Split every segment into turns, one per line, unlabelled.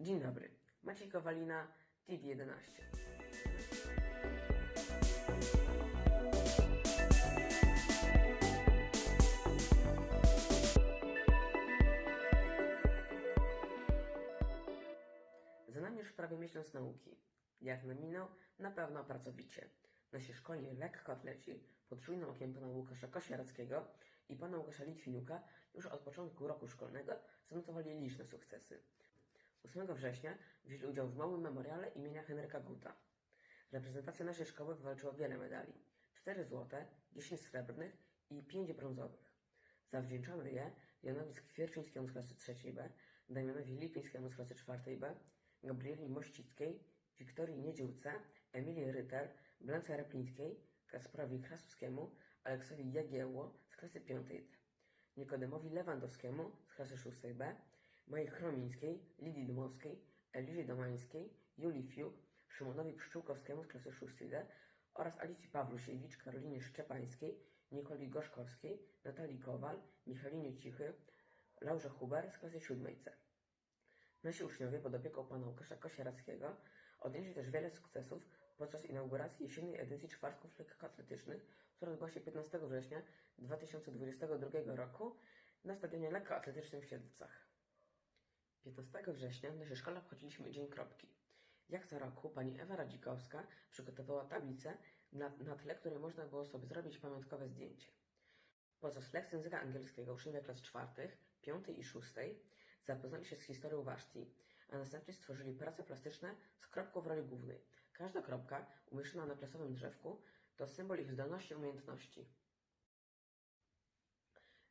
Dzień dobry, Maciej Kowalina, TV11. Za nami już prawie miesiąc nauki. Jak nam minął, na pewno pracowicie. Nasi szkolni lekkoatleci pod czujnym okiem pana Łukasza Kosiarackiego i pana Łukasza Litwiniuka już od początku roku szkolnego zanotowali liczne sukcesy. 8 września wzięli udział w małym memoriale imienia Henryka Guta. Reprezentacja naszej szkoły wywalczyła wiele medali. 4 złote, 10 srebrnych i 5 brązowych. Zawdzięczamy je Janowi Skwierczyńskiemu z klasy 3 B, Damianowi Lipińskiemu z klasy 4 B, Gabrieli Mościckiej, Wiktorii Niedziółce, Emilii Ryter, Blence Replińskiej, Kasparowi Krasuskiemu, Aleksowi Jagiełło z klasy 5 D, Nikodemowi Lewandowskiemu z klasy 6 B, Mai Chromińskiej, Lidii Dmowskiej, Elizie Domańskiej, Julii Fiuk, Szymonowi Pszczółkowskiemu z klasy 6 D oraz Alicji Pawlusiewicz, Karolinie Szczepańskiej, Nikoli Gorzkowskiej, Natalii Kowal, Michalinie Cichy, Laurze Huber z klasy 7 C. Nasi uczniowie pod opieką pana Łukasza Kosiarackiego odnieśli też wiele sukcesów podczas inauguracji jesiennej edycji czwartków lekkoatletycznych, która odbyła się 15 września 2022 roku na stadionie lekkoatletycznym w Siedlcach. 15 września w naszej szkole obchodziliśmy Dzień Kropki. Jak co roku pani Ewa Radzikowska przygotowała tablicę, na, na tle której można było sobie zrobić pamiątkowe zdjęcie. Podczas lekcji języka angielskiego uczniowie klas czwartych, piątej i szóstej zapoznali się z historią Waszti, a następnie stworzyli prace plastyczne z kropką w roli głównej. Każda kropka umieszczona na klasowym drzewku to symbol ich zdolności i umiejętności.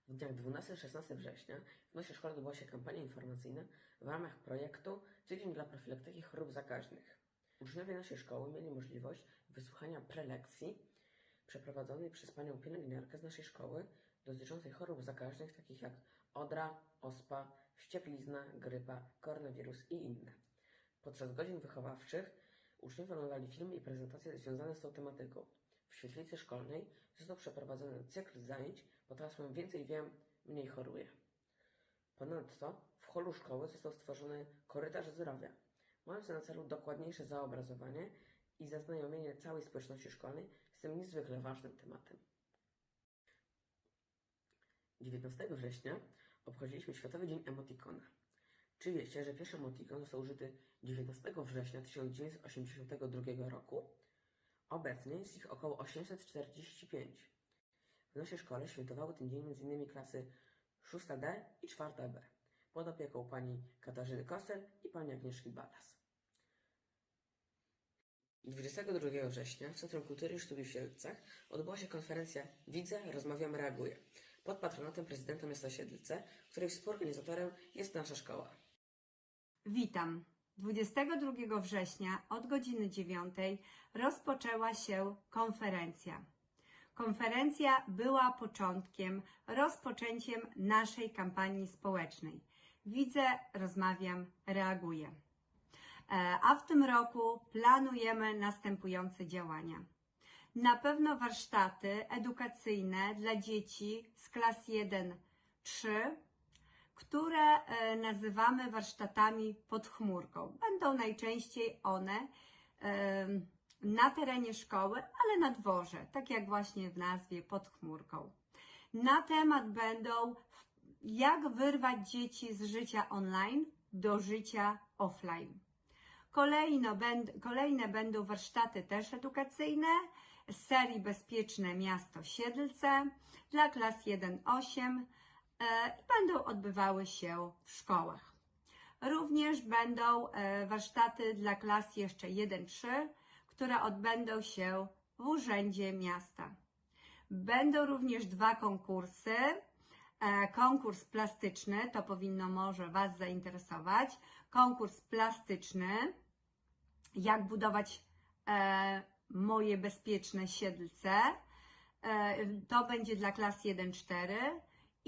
W dniach 12-16 września w naszej szkole odbyła się kampania informacyjna w ramach projektu Tydzień dla profilaktyki chorób zakaźnych. Uczniowie naszej szkoły mieli możliwość wysłuchania prelekcji przeprowadzonej przez panią pielęgniarkę z naszej szkoły dotyczącej chorób zakaźnych takich jak odra, ospa, wścieklizna, grypa, koronawirus i inne. Podczas godzin wychowawczych uczniowie oglądali filmy i prezentacje związane z tą tematyką. W świetlicy szkolnej został przeprowadzony cykl zajęć pod hasłem Więcej wiem, mniej choruję. Ponadto w holu szkoły został stworzony korytarz zdrowia, mający na celu dokładniejsze zaobrazowanie i zaznajomienie całej społeczności szkolnej z tym niezwykle ważnym tematem. 19 września obchodziliśmy Światowy Dzień Emotikona. Czy wiecie, że pierwszy emotikon został użyty 19 września 1982 roku? Obecnie jest ich około 845. W naszej szkole świętowały ten dzień m.in. klasy 6D i 4B pod opieką pani Katarzyny Kosel i pani Agnieszki Balas. 22 września w Centrum Kultury i Sztuki w Siedlcach odbyła się konferencja Widzę, Rozmawiam, Reaguję pod patronatem prezydenta miasta Siedlce, której współorganizatorem jest nasza szkoła.
Witam. 22 września od godziny 9 rozpoczęła się konferencja. Konferencja była początkiem, rozpoczęciem naszej kampanii społecznej. Widzę, rozmawiam, reaguję. E, A w tym roku planujemy następujące działania. Na pewno warsztaty edukacyjne dla dzieci z klas 1-3, które e, nazywamy warsztatami pod chmurką. Będą najczęściej one e, na terenie szkoły, ale na dworze, tak jak właśnie w nazwie pod chmurką. Na temat będą jak wyrwać dzieci z życia online do życia offline. Kolejno, kolejne będą warsztaty też edukacyjne z serii Bezpieczne Miasto Siedlce dla klas 1-8 e, i będą odbywały się w szkołach. Również będą e, warsztaty dla klas jeszcze 1-3, które odbędą się w Urzędzie Miasta. Będą również dwa konkursy. E, Konkurs plastyczny, to powinno może Was zainteresować. Konkurs plastyczny, jak budować e, moje bezpieczne siedlce. E, to będzie dla klas 1-4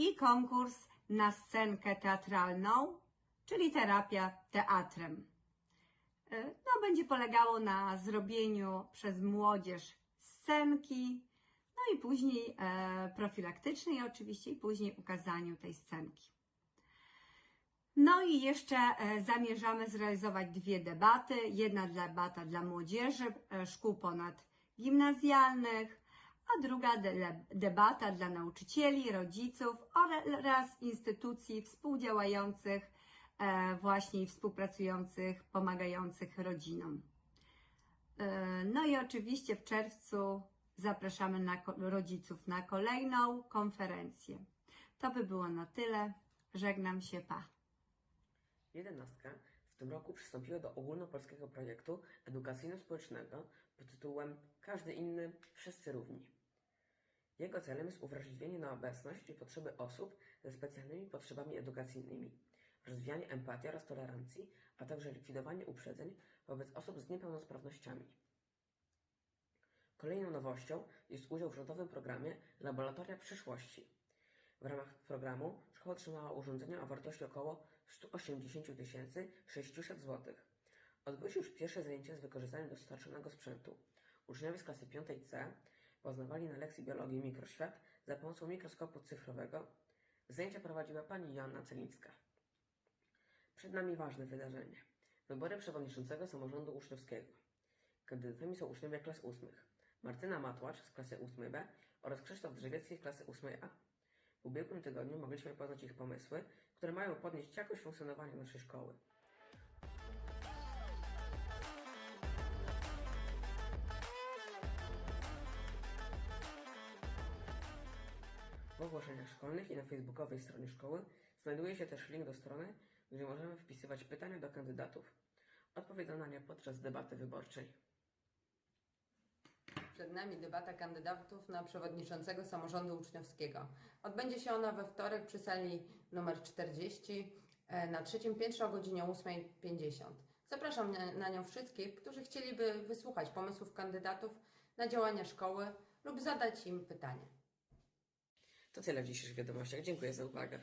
i konkurs na scenkę teatralną, czyli terapia teatrem. E, No, będzie polegało na zrobieniu przez młodzież scenki, no i później e, profilaktycznej oczywiście i później ukazaniu tej scenki. No i jeszcze e, zamierzamy zrealizować dwie debaty. Jedna debata dla młodzieży e, szkół ponadgimnazjalnych, a druga de- debata dla nauczycieli, rodziców oraz instytucji współdziałających e, właśnie i współpracujących, pomagających rodzinom. E, No i oczywiście w czerwcu zapraszamy na, rodziców na kolejną konferencję. To by było na tyle. Żegnam się, pa.
Jedenastka w tym roku przystąpiła do ogólnopolskiego projektu edukacyjno-społecznego pod tytułem Każdy inny, wszyscy równi. Jego celem jest uwrażliwienie na obecność i potrzeby osób ze specjalnymi potrzebami edukacyjnymi, rozwijanie empatii oraz tolerancji, a także likwidowanie uprzedzeń wobec osób z niepełnosprawnościami. Kolejną nowością jest udział w rządowym programie Laboratoria Przyszłości. W ramach programu szkoła otrzymała urządzenia o wartości około 180 600 zł. Odbyły się już pierwsze zajęcia z wykorzystaniem dostarczonego sprzętu. Uczniowie z klasy 5C poznawali na lekcji biologii mikroświat za pomocą mikroskopu cyfrowego. Zajęcia prowadziła pani Joanna Celińska. Przed nami ważne wydarzenie. Wybory przewodniczącego samorządu uczniowskiego. Kandydatami są uczniowie klas 8. Martyna Matłacz z klasy 8B oraz Krzysztof Drzewiecki z klasy 8A. W ubiegłym tygodniu mogliśmy poznać ich pomysły, które mają podnieść jakość funkcjonowania naszej szkoły. W ogłoszeniach szkolnych i na facebookowej stronie szkoły znajduje się też link do strony, gdzie możemy wpisywać pytania do kandydatów. Odpowiedzą na nie podczas debaty wyborczej.
Przed nami debata kandydatów na przewodniczącego samorządu uczniowskiego. Odbędzie się ona we wtorek przy sali numer 40 e, na trzecim piętrze o godzinie 8.50. Zapraszam na, nią wszystkich, którzy chcieliby wysłuchać pomysłów kandydatów na działania szkoły lub zadać im pytanie.
To tyle w dzisiejszych wiadomościach. Dziękuję za uwagę.